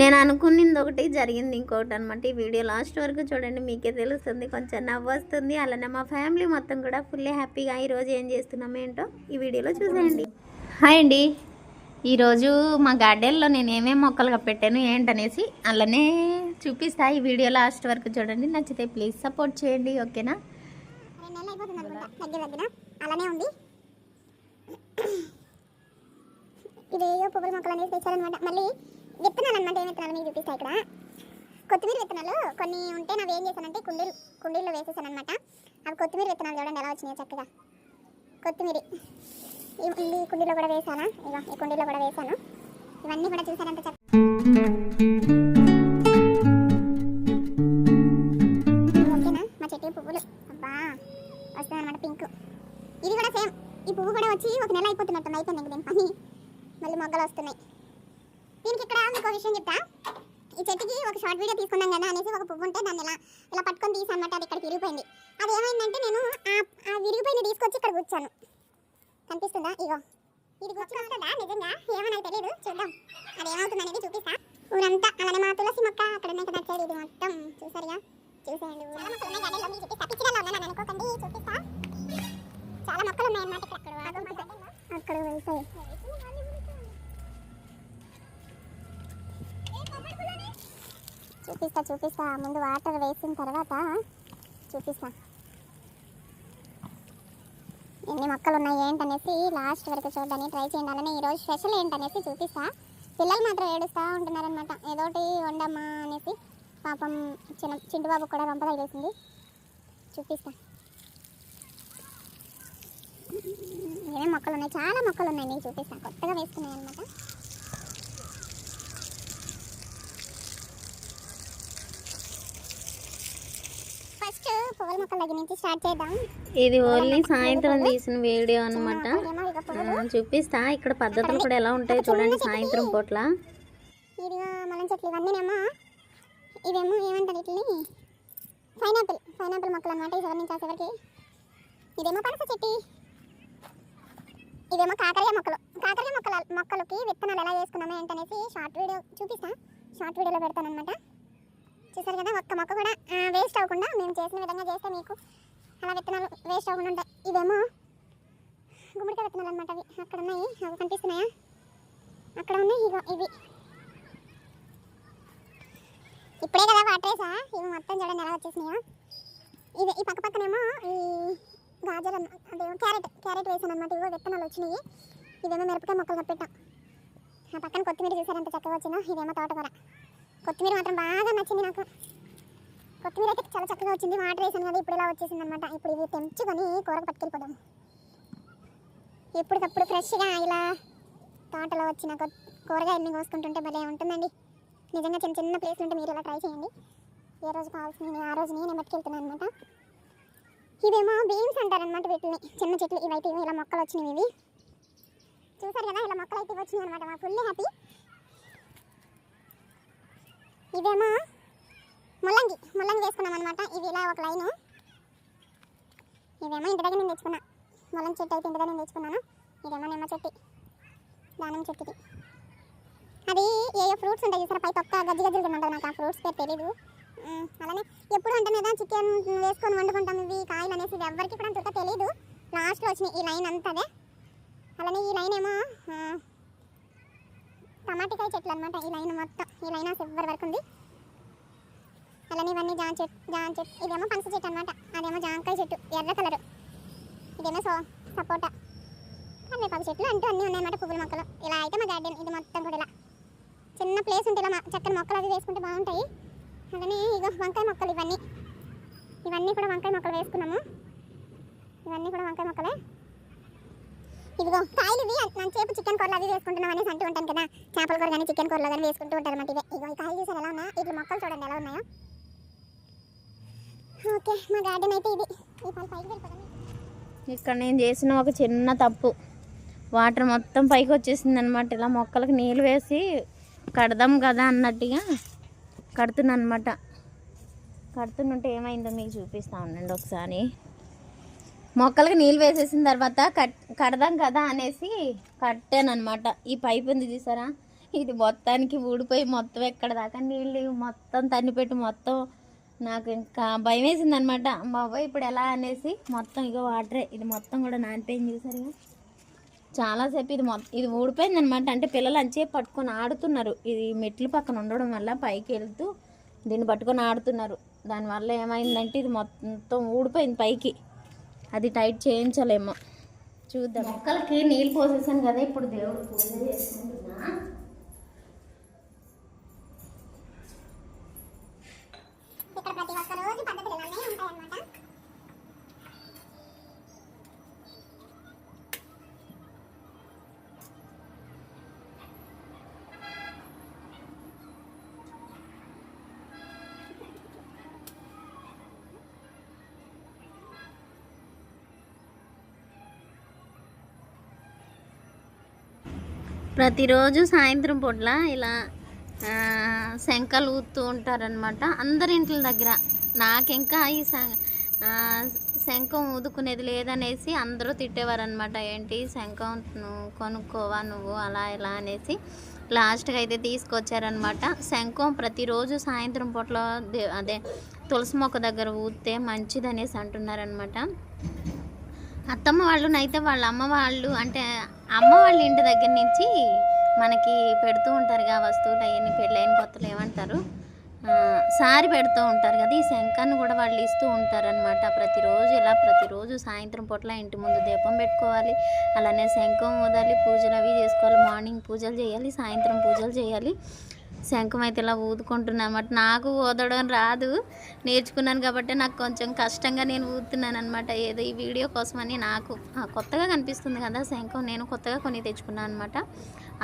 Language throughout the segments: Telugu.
నేను అనుకున్నది ఒకటి జరిగింది ఇంకొకటి అనమాట ఈ వీడియో లాస్ట్ వరకు చూడండి మీకే తెలుస్తుంది. కొంచెం నవ్వు వస్తుంది. అలానే మా ఫ్యామిలీ మొత్తం కూడా ఫుల్లీ హ్యాపీగా ఈరోజు ఏం చేస్తున్నాం ఏంటో ఈ వీడియోలో చూసేయండి. హాయ్ అండి. ఈరోజు మా గార్డెన్లో నేను ఏమేమి మొక్కలుగా పెట్టాను ఏంటనేసి అలానే చూపిస్తా. ఈ వీడియో లాస్ట్ వరకు చూడండి. నచ్చితే ప్లీజ్ సపోర్ట్ చేయండి. ఓకేనా? అలానే ఉంది ఇది ఏదో పువ్వుల మొక్కలు తెచ్చారనమాట మళ్ళీ విత్తనాలు అనమాట ఏ విత్తనాలు మీకు చూపిస్తాయి ఇక్కడ. కొత్తిమీర విత్తనాలు కొన్ని ఉంటే నాకు ఏం చేశానంటే కుండీలు కుండీల్లో వేసేసాను అనమాట అవి కొత్తిమీర విత్తనాలు చూడండి ఎలా వచ్చినాయో చక్కగా. కొత్తిమీర. ఈ కుండీలో కూడా వేసానా? ఇగో ఈ కుండీలో కూడా వేసాను. ఇవన్నీ కూడా చూసానంత చక్క ఓకేనా? మా చెట్టు పువ్వులు. అబ్బా వస్తుంది అనమాట పింక్. ఇది కూడా సేమ్. ఈ పువ్వు కూడా వచ్చి ఒక నెల అయిపోతున్నట్టు అయిపోయింది ఇంక దీని పని. మళ్ళీ మొగ్గలు వస్తున్నాయి. దీనికి ఇక్కడ మీకు ఒక విషయం చెప్తా. ఈ చెట్టుకి ఒక షార్ట్ వీడియో తీసుకున్నాం కదా అనేసి ఒక పువ్వు ఉంటే దాన్ని ఇలా ఇలా పట్టుకొని తీసి అనమాట అది ఇక్కడ విరిగిపోయింది. అది ఏమైందంటే నేను ఆ విరిగిపోయింది తీసుకొచ్చి ఇక్కడ కూర్చాను. కనిపిస్తుందా? ఇగో. ఇది గుర్తుకొస్తుందా? నిజంగా? ఏమో తెలియదు చూద్దాం. అది ఏమవుతుంది అనేది చూపిస్తా. ఊరంతా అలానే మా తులసి మొక్క అక్కడ ఉన్నాయి కదా సైడ్. ఇది మొత్తం చూసారుగా? చూసేయండి చూపిస్తా పిచ్చిగా ఉన్నాను. అనుకోకండి. చూపిస్తా. చాలా మొక్కలు ఉన్నాయి ఇక్కడ. అక్కడ అక్కడ వెళ్తాయి చూపిస్తా చూపిస్తా. ముందు వాటర్ వేసిన తర్వాత చూపిస్తా. ఎన్ని మొక్కలు ఉన్నాయి ఏంటనేసి లాస్ట్ వరకు చూడడానికి ట్రై చేయండి. అలానే ఈరోజు స్పెషల్ ఏంటనేసి చూపిస్తా. పిల్లలు మాత్రం ఏడుస్తూ ఉంటున్నారనమాట ఏదోటి వండమ్మా అనేసి పాపం చిన్న చింటుబాబు కూడా రొంప తగిలేసింది. చూపిస్తా. ఏమేమి మొక్కలు ఉన్నాయి? చాలా మొక్కలు ఉన్నాయి. నేను చూపిస్తాను కొత్తగా వేసుకున్నాయి అనమాట పువ్వుల మొక్కల దగ్గర నుంచి స్టార్ట్ చేద్దాం. ఇది ఓన్లీ సాయంత్రం తీసిన వీడియో అనమాట చూపిస్తా. ఇక్కడ పద్ధతులు కూడా ఎలా ఉంటాయో చూడండి సాయంత్రం పూట్ల. ఇదిగో మలం చెట్లు ఇవన్నీనేమో. ఇవేమో ఏమంటారు వీటిని? పైనాపిల్. పైనాపిల్ మొక్కలు అనమాట చివరి నుంచి ఆ చివరికి ఇదేమో పనస చెట్టు. ఇదేమో కాకరకాయ మొక్కలు. కాకరకాయ మొక్కల మొక్కలకి విత్తనాలు ఎలా వేసుకున్నామో ఏంటనేసి షార్ట్ వీడియో చూపిస్తా. షార్ట్ వీడియోలో పెడతాను అనమాట చూసారు కదా ఒక్క మొక్క కూడా వేస్ట్ అవ్వకుండా మేము చేసిన విధంగా చేస్తే మీకు అలా విత్తనాలు వేస్ట్ అవ్వకుండా ఉంటాయి. ఇవేమో గుమ్మడికాయ విత్తనాలు అనమాట అవి. అక్కడ ఉన్నాయి. అవి కనిపిస్తున్నాయా? అక్కడ ఉన్నాయి. ఇగో ఇవి. ఇప్పుడే కదా వాటరేసా ఇవి మొత్తం చూడండి ఎలా వచ్చేసినాయో. ఇది ఈ పక్క పక్కనేమో ఈ గాజర్ అదే క్యారెట్ క్యారెట్ వేసాను అనమాట ఇవో విత్తనాలు వచ్చినాయి. ఇవేమో మిరపకాయ మొక్కలు కప్పెట్టాం ఆ పక్కన కొత్తిమీర చూసారంత చక్కగా వచ్చినా ఇదేమో తోటకూర. కొత్తిమీర మాత్రం బాగా నచ్చింది నాకు. కొత్తిమీర అయితే చాలా చక్కగా వచ్చింది. వాటర్ వేసాను కదా ఇప్పుడు ఇలా వచ్చేసింది అనమాట ఇప్పుడు ఇవి తెంచుకొని కూరకు పట్టుకెళ్ళిపోదాం. ఎప్పటికప్పుడు ఫ్రెష్గా ఇలా తోటలో వచ్చిన కొ- కూరగాయలని కోసుకుంటుంటే భలే ఉంటుందండి. నిజంగా చిన్న చిన్న ప్లేస్ ఉంటే మీరు ఇలా ట్రై చేయండి. ఏ రోజు కావాల్సింది ఆ రోజు నేను పట్టుకెళ్తున్నాను అనమాట ఇవేమో బీన్స్ అంటారనమాట వీటిని. చిన్న చెట్లు ఇవైతే ఇలా మొక్కలు వచ్చినవి ఇవి. చూసారు కదా ఇలా మొక్కలు అయితే వచ్చినాయి అనమాట మా ఫుల్ హ్యాపీ. ఇవేమో ముల్లంగి ముల్లంగి వేసుకున్నాం అనమాట ఇది ఇలా ఒక లైను. ఇవేమో ఇంటి దగ్గర నేను తెచ్చుకున్నా. ముల్లంగి చెట్టు అయితే ఇంటి దగ్గర నేను తెచ్చుకున్నాను. ఇదేమో నిమ్మ చెట్టు. దానం చెట్టుది. అది ఏ ఏ ఫ్రూట్స్ ఉంటాయి చూసారా? పై తొక్క గజ్జి గజ్జలు తింటారు నాకు. ఆ ఫ్రూట్స్ పేరు తెలీదు. అలానే ఎప్పుడు అంటే కదా చికెన్ వేసుకొని వండుకుంటాం ఇవి కాయలు అనేసి ఇది ఎవరికి కూడా అంతగా తెలియదు లాస్ట్లో వచ్చినాయి ఈ లైన్ అంతదే. అలానే ఈ లైన్ ఏమో టమాటికాయ చెట్లు అనమాట ఈ లైన్ మొత్తం. ఈ లైన్ చివరి వరకు ఉంది. అలానే ఇవన్నీ జాన్ చెట్టు జాన్ చెట్టు ఇదేమో పనస చెట్టు అనమాట అదేమో జాంకాయ చెట్టు ఎర్ర కలరు. ఇదేమో సో సపోటా. కరివేపాకు చెట్లు అంటూ అన్నీ ఉన్నాయన్నమాట పువ్వుల మొక్కలు. ఇలా అయితే మా గార్డెన్ ఇది మొత్తం కూడా ఇలా. చిన్న ప్లేస్ ఉంటే ఇలా మా- చక్కని మొక్కలు అవి వేసుకుంటే బాగుంటాయి. అలానే ఇగో వంకాయ మొక్కలు ఇవన్నీ. ఇవన్నీ కూడా వంకాయ మొక్కలు వేసుకున్నాము. ఇవన్నీ కూడా వంకాయ మొక్కలే. ఇదిగో కాయలు ఇవి మంచిసేపు చికెన్ కూరలు అవి వేసుకుంటున్నాం అనేసి అంటూ ఉంటాను కదా. చేపల కూర కానీ చికెన్ కూరలు కానీ వేసుకుంటూ ఉంటారు అన్నమాట ఇవే. ఇగో ఈ కాయలు చూసారు ఎలా ఉన్నాయా? ఇట్లా మొక్కలు చూడండి ఎలా ఉన్నాయో. ఓకే మా గార్డెన్ అయితే ఇది. ఇక్కడ నేను చేసిన ఒక చిన్న తప్పు. వాటర్ మొత్తం పైకి వచ్చేసింది అనమాట ఇలా మొక్కలకు నీళ్ళు వేసి కడదాం కదా అన్నట్టుగా కడుతున్నాను అనమాట కడుతుంటే ఏమైందో మీకు చూపిస్తా ఉండండి ఒకసారి. మొక్కలకు నీళ్ళు వేసేసిన తర్వాత కట్ కడదాం కదా అనేసి కట్టాను అనమాట ఈ పైప్ ఉంది చూసారా? ఇది మొత్తానికి ఊడిపోయి మొత్తం ఎక్కడ దాకా నీళ్ళు మొత్తం తన్నిపెట్టి మొత్తం నాకు ఇంకా భయం వేసింది అనమాట బాబాయ్ ఇప్పుడు ఎలా? అనేసి మొత్తం ఇగో వాటరే. ఇది మొత్తం కూడా నానిపోయింది చూసారుగా చాలాసేపు ఇది మొత్తం ఇది ఊడిపోయింది అనమాట అంటే పిల్లలు అంచే పట్టుకొని ఆడుతున్నారు. ఇది మెట్లు పక్కన ఉండడం వల్ల పైకి వెళ్తూ దీన్ని పట్టుకొని ఆడుతున్నారు. దానివల్ల ఏమైందంటే ఇది మొత్తం ఊడిపోయింది పైకి. అది టైట్ చేయించలేము. చూద్దాం. మొక్కలకి నీళ్ళు పోసేసాను కదా ఇప్పుడు దేవుడు పూజ చేసుకుంటున్నా. ప్రతిరోజు సాయంత్రం పూట్ల ఇలా ఆ, శంఖలు ఉంటారనమాట అందరి ఇంట్ల దగ్గర. నాకింకా ఈ శంఖం ఊదుకునేది లేదనేసి అందరూ తిట్టేవారనమాట ఏంటి? శంఖం నువ్వు కొనుక్కోవా నువ్వు? అలా ఇలా అనేసి లాస్ట్గా అయితే తీసుకొచ్చారనమాట శంఖం ప్రతిరోజు సాయంత్రం పూట్ల అదే తులసి మొక్క దగ్గర ఊతే మంచిదనేసి అంటున్నారనమాట అత్తమ్మ వాళ్ళనైతే వాళ్ళ అమ్మ వాళ్ళు అంటే అమ్మ వాళ్ళ ఇంటి దగ్గర నుంచి మనకి పెడుతూ ఉంటారుగా వస్తువులు అవన్నీ పెళ్ళైన కొత్తలు ఏమంటారు? సారి పెడుతూ ఉంటారు కదా ఈ శంఖాన్ని కూడా వాళ్ళు ఇస్తూ ఉంటారనమాట ప్రతిరోజు ఇలా ప్రతిరోజు సాయంత్రం పూట్ల ఇంటి ముందు దీపం పెట్టుకోవాలి. అలానే శంఖం ఊదాలి పూజలు అవి చేసుకోవాలి. మార్నింగ్ పూజలు చేయాలి సాయంత్రం పూజలు చేయాలి. శంఖం అయితే ఇలా ఊదుకుంటున్నాను అనమాట నాకు ఊదడం రాదు. నేర్చుకున్నాను కాబట్టి నాకు కొంచెం కష్టంగా నేను ఊదుతున్నాను అనమాట ఏదో ఈ వీడియో కోసమని నాకు కొత్తగా కనిపిస్తుంది కదా శంఖం. నేను కొత్తగా కొని తెచ్చుకున్నాను అనమాట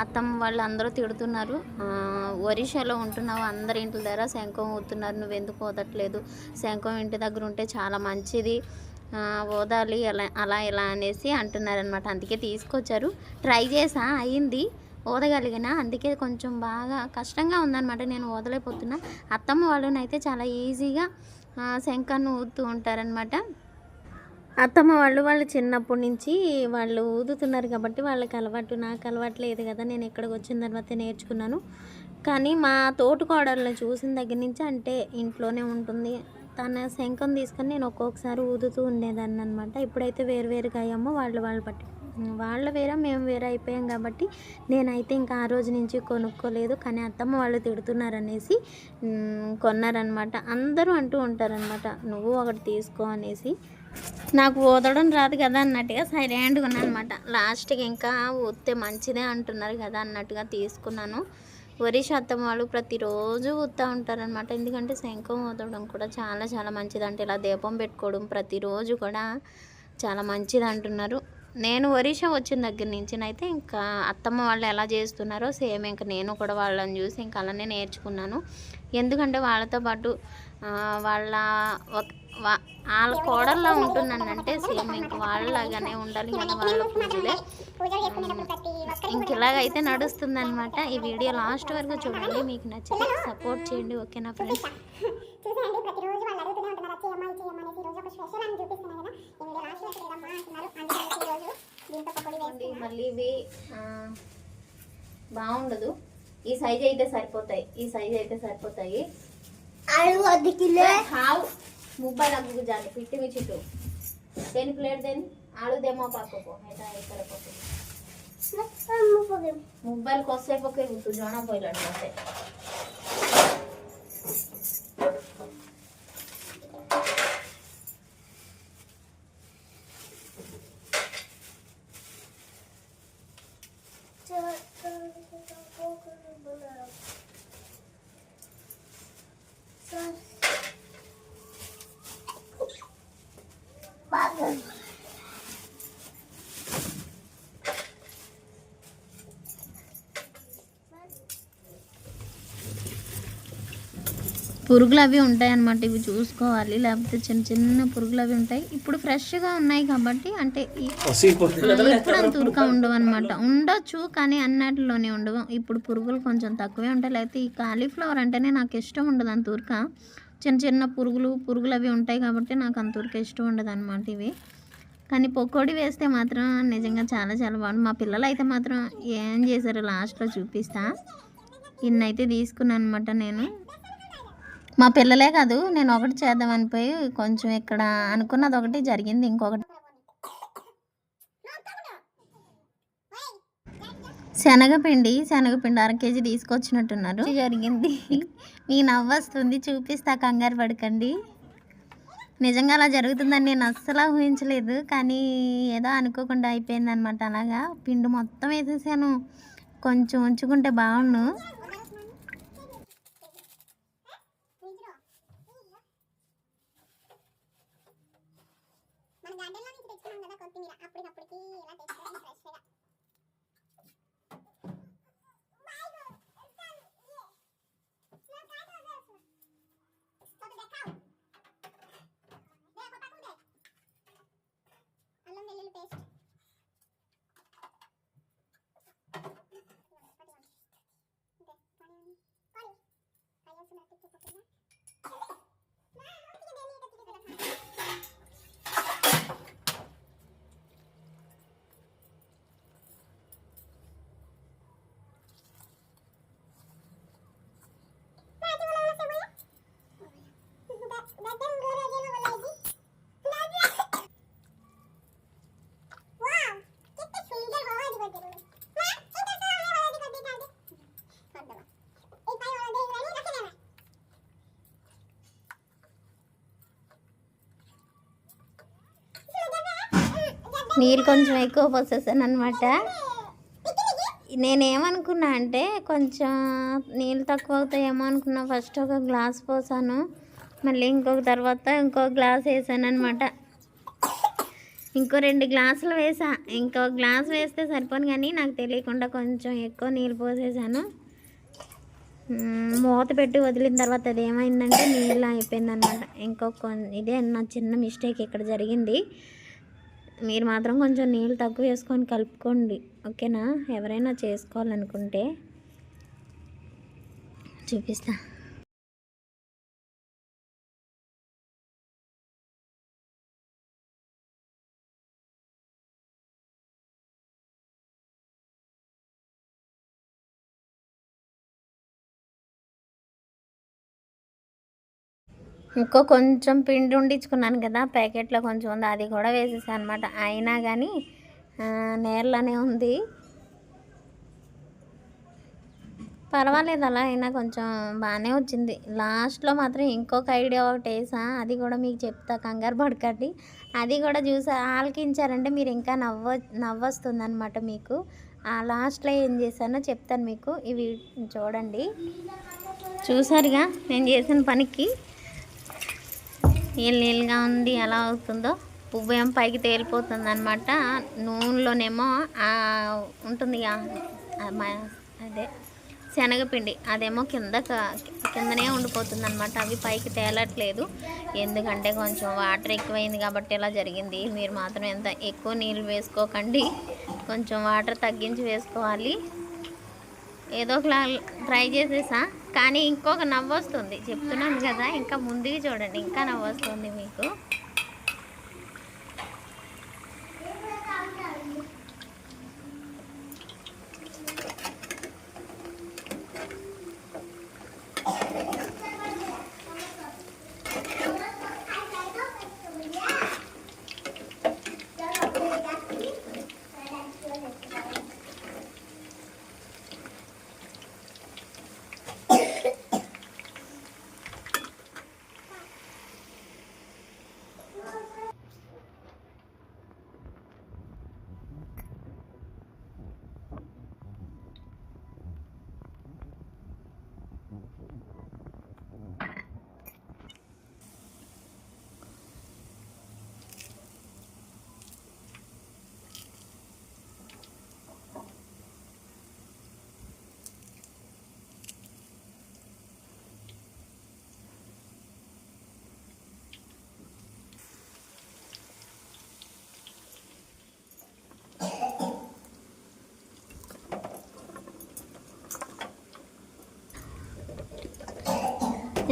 అత్తమ్మ వాళ్ళు అందరూ తిడుతున్నారు. ఒరిషాలో ఒరిస్సాలో ఉంటున్నావు. అందరి ఇంటి దగ్గర శంఖం ఊతున్నారు నువ్వు ఎందుకు ఊదట్లేదు? శంఖం ఇంటి దగ్గర ఉంటే చాలా మంచిది. ఓదాలి అలా అలా ఇలా అనేసి అంటున్నారనమాట అందుకే తీసుకొచ్చారు. ట్రై చేసా అయింది. ఓదగలిగినా అందుకే కొంచెం బాగా కష్టంగా ఉందన్నమాట. నేను ఓదలేకపోతున్నా. అత్తమ్మ వాళ్ళనైతే చాలా ఈజీగా శంఖాన్ని ఊదుతూ ఉంటారనమాట అత్తమ్మ వాళ్ళు వాళ్ళు చిన్నప్పటి నుంచి వాళ్ళు ఊదుతున్నారు కాబట్టి వాళ్ళకి అలవాటు నాకు అలవాటు లేదు కదా. నేను ఇక్కడికి వచ్చిన తర్వాత నేర్చుకున్నాను. కానీ మా తోటికోడళ్ళని చూసిన దగ్గర నుంచి అంటే ఇంట్లోనే ఉంటుంది. తన శంఖం తీసుకొని నేను ఒక్కొక్కసారి ఊదుతూ ఉండేదాన్ని అనమాట ఇప్పుడైతే వేరు వేరుగా అయ్యామో వాళ్ళు వాళ్ళు పట్టి వాళ్ళ వేరే మేము వేరే అయిపోయాం కాబట్టి నేనైతే ఇంకా ఆ రోజు నుంచి కొనుక్కోలేదు కానీ అత్తమ్మ వాళ్ళు తిడుతున్నారనేసి కొన్నారనమాట అందరూ అంటూ ఉంటారనమాట నువ్వు ఒకటి తీసుకో అనేసి. నాకు ఓదడం రాదు కదా అన్నట్టుగా సైలెంట్గా ఉన్నాను అనమాట లాస్ట్కి ఇంకా ఊతే మంచిదే అంటున్నారు కదా అన్నట్టుగా తీసుకున్నాను. వరి శాతం వాళ్ళు ప్రతిరోజు ఊతా ఉంటారనమాట ఎందుకంటే శంఖం ఊదడం కూడా చాలా చాలా మంచిది అంటే ఇలా దీపం పెట్టుకోవడం ప్రతిరోజు కూడా చాలా మంచిది అంటున్నారు నేను ఒరిషా వచ్చిన దగ్గర నుంచి అయితే ఇంకా అత్తమ్మ వాళ్ళు ఎలా చేస్తున్నారో సేమ్ ఇంకా నేను కూడా వాళ్ళని చూసి ఇంకా అలానే నేర్చుకున్నాను. ఎందుకంటే వాళ్ళతో పాటు వాళ్ళ వాళ్ళ కోడల్లా ఉంటున్నానంటే సేమ్ ఇంక వాళ్ళలాగానే ఉండాలి కదా వాళ్ళ పూజలే. ఇంక ఇలాగైతే నడుస్తుంది అనమాట ఈ వీడియో లాస్ట్ వరకు చూడండి. మీకు నచ్చితే సపోర్ట్ చేయండి. ఓకేనా ఫ్రెండ్స్ చూసేయండి ప్రతిరోజు వాళ్ళు అడుగుతూనే ఉంటున్నారు చేయమ్మా ఇది చేయమ్మా అనేసి ఈ రోజు ఒక స్పెషల్ అని చూపిస్తున్నాను కదా. ఈ వీడియో లాస్ట్లో లేదమ్మా అంటున్నారు. అందుకని ఈ రోజు దీంతో పకోడీ వేస్తున్నాను మళ్ళీ ఇవి ఆ, బాగుండదు. ఈ సైజ్ అయితే సరిపోతాయి. ఈ సైజ్ అయితే సరిపోతాయి. ఆలు అర్ధ కిలో హావ్ ముప్పై దగ్గు జాలి. పిట్టి మీ చుట్టూ. దేని ప్లేట్ దేని? ఆలుదేమో పక్కకు అయితే ఇక్కడ పక్కకు ముబ్బాయిలు కొద్దిసేపు ఒకే గుర్తు జోన పోయిలాడు వస్తే పురుగులు అవి ఉంటాయి అన్నమాట ఇవి చూసుకోవాలి. లేకపోతే చిన్న చిన్న పురుగులు అవి ఉంటాయి. ఇప్పుడు ఫ్రెష్గా ఉన్నాయి కాబట్టి అంటే ఎప్పుడు అంత ఉరక ఉండవు అనమాట ఉండొచ్చు కానీ అన్నట్లోనే ఉండవు. ఇప్పుడు పురుగులు కొంచెం తక్కువే ఉంటాయి. లేకపోతే ఈ కాలీఫ్లవర్ అంటేనే నాకు ఇష్టం ఉండదు అంత ఉరక చిన్న చిన్న పురుగులు పురుగులు అవి ఉంటాయి కాబట్టి నాకు అంత ఉరక ఇష్టం ఉండదు అనమాట ఇవి. కానీ పకోడీ వేస్తే మాత్రం నిజంగా చాలా చాలా బాగుంది మా పిల్లలు అయితే మాత్రం ఏం చేశారు లాస్ట్లో చూపిస్తా. ఇన్నైతే తీసుకున్నాను అనమాట నేను. మా పిల్లలే కాదు నేను ఒకటి చేద్దాం అనిపోయి కొంచెం ఇక్కడ అనుకున్నది ఒకటి జరిగింది ఇంకొకటి. శనగపిండి శనగపిండి అర కేజీ తీసుకొచ్చినట్టున్నారు. జరిగింది. మీ నవ్వు వస్తుంది చూపిస్తా కంగారు పడకండి. నిజంగా అలా జరుగుతుందని నేను అస్సలు ఊహించలేదు కానీ ఏదో అనుకోకుండా అయిపోయింది అనమాట అలాగా. పిండి మొత్తం వేసేసాను. కొంచెం ఉంచుకుంటే బాగుండు. kita pulang. నీళ్ళు కొంచెం ఎక్కువ పోసేసాను అనమాట నేనేమనుకున్నా అంటే కొంచెం నీళ్ళు తక్కువ అవుతాయేమో అనుకున్నా. ఫస్ట్ ఒక గ్లాస్ పోసాను. మళ్ళీ ఇంకొక తర్వాత ఇంకో గ్లాస్ వేసాను అనమాట ఇంకో రెండు గ్లాసులు వేసా. ఇంకో గ్లాస్ వేస్తే సరిపోను కానీ నాకు తెలియకుండా కొంచెం ఎక్కువ నీళ్ళు పోసేసాను. మూత పెట్టి వదిలిన తర్వాత అది ఏమైందంటే నీళ్ళు అయిపోయింది అనమాట ఇంకొక ఇదే నా చిన్న మిస్టేక్ ఇక్కడ జరిగింది. మీరు మాత్రం కొంచెం నీళ్ళు తక్కువ వేసుకొని కలుపుకోండి. ఓకేనా? ఎవరైనా చేసుకోవాలనుకుంటే చూపిస్తా. ఇంకో కొంచెం పిండి ఉండించుకున్నాను కదా ప్యాకెట్లో కొంచెం ఉంది అది కూడా వేసేసాను అనమాట అయినా కానీ నేర్లోనే ఉంది. పర్వాలేదు అలా అయినా కొంచెం బాగానే వచ్చింది. లాస్ట్లో మాత్రం ఇంకొక ఐడియా ఒకటి వేసా అది కూడా మీకు చెప్తా కంగారు పడకండి. అది కూడా చూసా ఆలకించారంటే మీరు ఇంకా నవ్వ నవ్వొస్తుంది అనమాట మీకు. ఆ లాస్ట్లో ఏం చేశానో చెప్తాను మీకు. ఇవి చూడండి. చూసారుగా నేను చేసిన పనికి. నీళ్ళు నీళ్ళుగా ఉంది ఎలా అవుతుందో పువ్వు ఏం పైకి తేలిపోతుంది అనమాట నూనెలోనేమో ఆ ఉంటుంది అదే శనగపిండి అదేమో కింద కిందనే ఉండిపోతుంది అనమాట అవి పైకి తేలట్లేదు. ఎందుకంటే కొంచెం వాటర్ ఎక్కువైంది కాబట్టి ఇలా జరిగింది. మీరు మాత్రం ఎంత ఎక్కువ నీళ్ళు వేసుకోకండి. కొంచెం వాటర్ తగ్గించి వేసుకోవాలి. ఏదో ఒకలా ట్రై చేసేసా? కానీ ఇంకొక నవ్వు వస్తుంది చెప్తున్నాను కదా ఇంకా ముందుకు చూడండి ఇంకా నవ్వు వస్తుంది మీకు.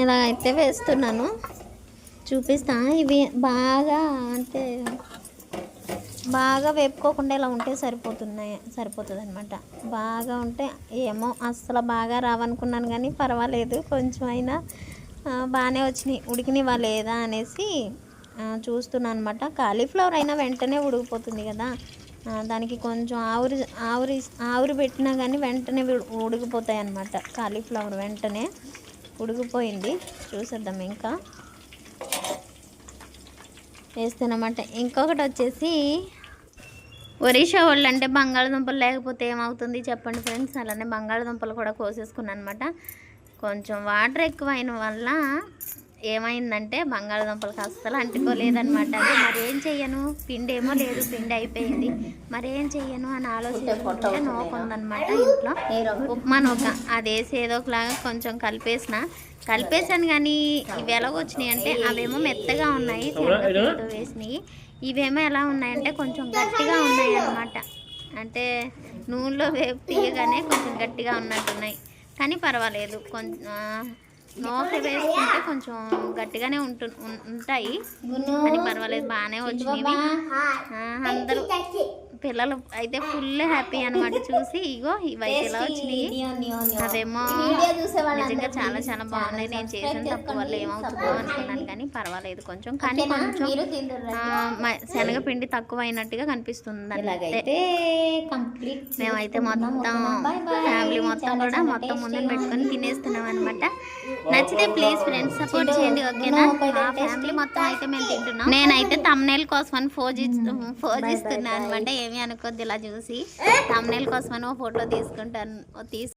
ఇలా అయితే వేస్తున్నాను. చూపిస్తా. ఇవి బాగా అంటే బాగా వేపుకోకుండా ఇలా ఉంటే సరిపోతున్నాయి సరిపోతుంది అనమాట బాగా ఉంటే ఏమో అస్సలు బాగా రావనుకున్నాను కానీ పర్వాలేదు. కొంచెం అయినా బాగానే వచ్చినాయి. ఉడికినవా లేదా అనేసి చూస్తున్నాను అనమాట కాలీఫ్లవర్ అయినా వెంటనే ఉడికిపోతుంది కదా. దానికి కొంచెం ఆవురి ఆవిరి ఆవురి పెట్టినా కానీ వెంటనే ఉడికిపోతాయి అన్నమాట కాలీఫ్లవర్ వెంటనే. ఉడికిపోయింది. చూసేద్దాం ఇంకా. వేస్తానమాట. ఇంకొకటి వచ్చేసి ఒరిషా వాళ్ళు అంటే బంగాళదుంపలు లేకపోతే ఏమవుతుంది చెప్పండి ఫ్రెండ్స్. అలానే బంగాళదుంపలు కూడా కోసేసుకున్నాను అనమాట కొంచెం వాటర్ ఎక్కువ అయిన వల్ల ఏమైందంటే బంగాళదుంపలకు అస్సలు అంటుకోలేదనమాట అది మరి ఏం చెయ్యను? పిండి ఏమో లేదు పిండి అయిపోయింది. మరి ఏం చెయ్యను అని ఆలోచించుకుంటే నోకుందనమాట ఇంట్లో. ఉప్మా నూక. అది వేసి ఏదో ఒకలాగా కొంచెం కలిపేసిన. కలిపేసాను కానీ ఇవి ఎలాగొచ్చినాయి అంటే అవేమో మెత్తగా ఉన్నాయి వేసినాయి. ఇవేమో ఎలా ఉన్నాయంటే కొంచెం గట్టిగా ఉన్నాయి అన్నమాట అంటే నూనెలో వేపు తీయగానే కొంచెం గట్టిగా ఉన్నట్టున్నాయి. కానీ పర్వాలేదు. కొంచెం నోక వేసుకుంటే కొంచెం గట్టిగానే ఉంటు ఉంటాయి. కానీ పర్వాలేదు బాగానే వచ్చినాయి ఆ, అందరూ పిల్లలు అయితే ఫుల్ హ్యాపీ అన్నమాట. చూసి ఇగో ఇవైతే ఇలా వచ్చినాయి అదేమో నిజంగా చాలా చాలా బాగున్నాయి. నేను చేసిన తప్పు వల్ల ఏమవుతుందో అనుకున్నాను కానీ పర్వాలేదు కొంచెం. కానీ కొంచెం శనగపిండి తక్కువ అయినట్టుగా కనిపిస్తుంది. కంప్లీట్ మేమైతే మొత్తం ఫ్యామిలీ మొత్తం కూడా మొత్తం ముందు పెట్టుకొని తినేస్తున్నాం అనమాట నచ్చితే ప్లీజ్ ఫ్రెండ్స్ సపోర్ట్ చేయండి ఓకేనా ఫ్యామిలీ మొత్తం అయితే మేము తింటున్నాం. నేనైతే తమ్నేల్ కోసం అని ఫోజ్ ఇస్తున్నాను అనమాట. ఏమి అనుకోద్ది ఇలా చూసి. తమ్నేల్ కోసం అని ఓ ఫోటో తీసుకుంటాను తీసు